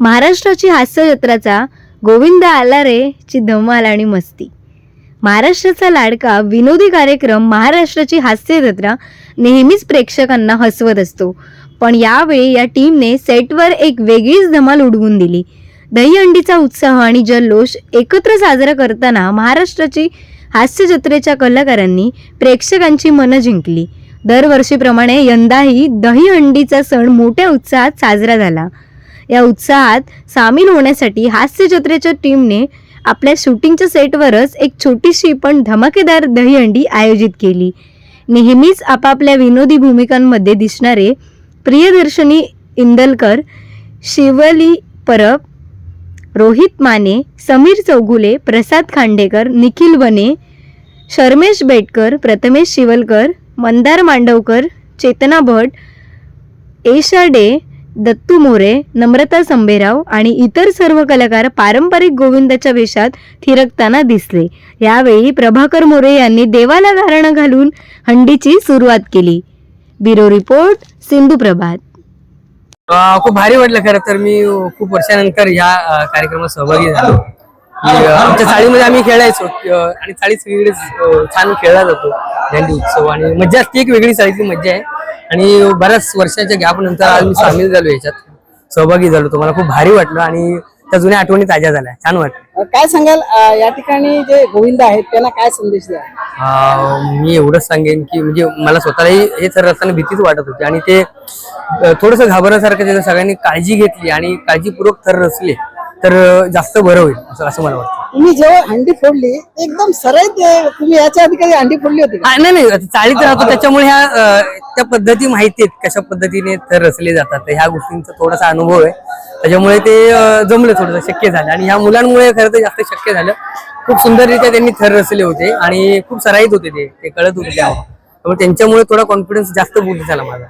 महाराष्ट्राची हास्य जत्राचा गोविंद आला रे ची धमाल आणि मस्ती. महाराष्ट्राचा लाडका विनोदी कार्यक्रम महाराष्ट्राची हास्य जत्रा नेहमीच प्रेक्षकांना हसवत असतो. पण यावेळी या टीमने सेटवर एक वेगळीच धमाल उडवून दिली. दहीहंडीचा उत्साह आणि जल्लोष एकत्र साजरा करताना महाराष्ट्राची हास्य जत्रेच्या कलाकारांनी प्रेक्षकांची मनं जिंकली. दरवर्षीप्रमाणे यंदाही दहीहंडीचा सण मोठ्या उत्साहात साजरा झाला. या उत्साहात सामील होण्यासाठी हास्य जत्रेच्या टीमने आपल्या शूटिंगच्या सेटवरच एक छोटीशी पण धमाकेदार दहीहंडी आयोजित केली. नेहमीच आपापल्या विनोदी भूमिकांमध्ये दिसणारे प्रियदर्शनी इंदलकर शिवली परब रोहित माने समीर चौगुले प्रसाद खांडेकर निखिल बने शर्मेश बेटकर प्रथमेश शिवलकर मंदार मांडवकर चेतना भट एशा डे दत्तू मोरे नम्रता संभेराव आणि इतर सर्व कलाकार पारंपरिक गोविंदाच्या वेशात थिरकताना दिसले. यावेळी प्रभाकर मोरे यांनी देवाला गारणं घालून हंडीची सुरुवात केली. Bureau report Sindhu Prabhat. खूप भारी वाटलं खरं तर मी खूप वर्षानंतर ह्या कार्यक्रमात सहभागी झालो. आमच्या चाळीमध्ये आम्ही खेळायचो आणि चाळी सगळीकडेच छान खेळला जातो. झेंडू उत्सव आणि मज्जा ती एक वेगळी चाळीतली मज्जा आहे. आणि बऱ्याच वर्षाच्या गॅप नंतर आज मी सामील झालो याच्यात. सहभागी झालो. तो मला खूप भारी वाटलं आणि त्या जुन्या आठवणी ताज्या झाल्या. छान वाटलं. काय सांगाल? या ठिकाणी जे गोविंद आहेत त्यांना काय संदेश द्या मी एवढंच सांगेन की म्हणजे मला स्वतःलाही हे थर रचताना भीतीच वाटत होती आणि ते थोडस घाबरण्यासारखं त्याचं सगळ्यांनी काळजी घेतली आणि काळजीपूर्वक थर रचले तर जास्त बरं होईल असं असं मला वाटतं. तुम्ही जेव्हा हंडी फोडली एकदम सरळ ते तुम्ही याच्या आधी कधी हंडी फोडली होती का? हा, नाही नाही चाळीत राहतो त्याच्यामुळे ह्या अं, त्या पद्धती माहिती आहेत कशा पद्धतीने थर रचले जातात. तर ह्या गोष्टींचा थोडासा अनुभव आहे. त्याच्यामुळे ते अं, जमलं थोडंसं शक्य झालं. आणि ह्या मुलांमुळे खरं तर जास्त शक्य झालं. खूप सुंदररित्या त्यांनी थर रचले होते आणि खूप सराईत होते ते ते कळत होते त्यावर त्यामुळे त्यांच्यामुळे थोडा कॉन्फिडन्स जास्त बूस्ट झाला माझा.